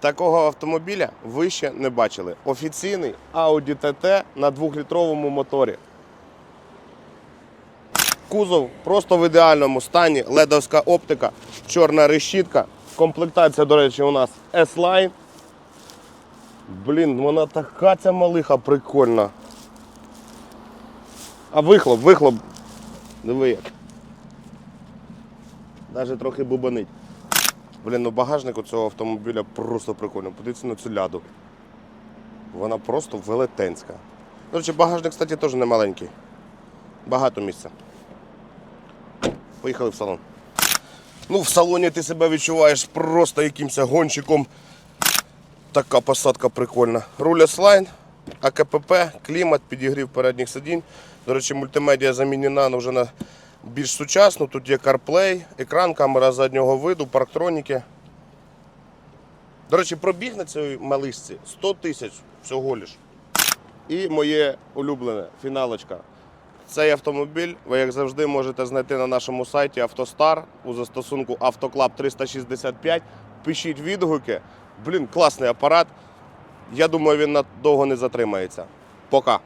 Такого автомобіля ви ще не бачили. Офіційний Audi TT на 2-літровому моторі. Кузов просто в ідеальному стані. Ледовська оптика, чорна решітка. Комплектація, до речі, у нас S-Line. Блін, вона така ця малиха прикольна. А вихлоп, вихлоп. Диви як. Навіть трохи бубанить. Блін, ну багажник у цього автомобіля просто прикольний. Подивіться на цю ляду. Вона просто велетенська. До речі, багажник, кстати, теж не маленький. Багато місця. Поїхали в салон. Ну, в салоні ти себе відчуваєш просто якимось гонщиком. Така посадка прикольна. Руля слайн, АКПП, клімат, підігрів передніх сидінь. До речі, мультимедіа замінена вже на більш сучасну. Тут є CarPlay, екран, камера заднього виду, парктроніки. До речі, пробіг на цій малишці 100 тисяч всього лиш. І моє улюблене фіналочка. Цей автомобіль ви, як завжди, можете знайти на нашому сайті Автостар у застосунку Автоклаб 365. Пишіть відгуки. Блін, класний апарат. Я думаю, він надовго не затримається. Пока.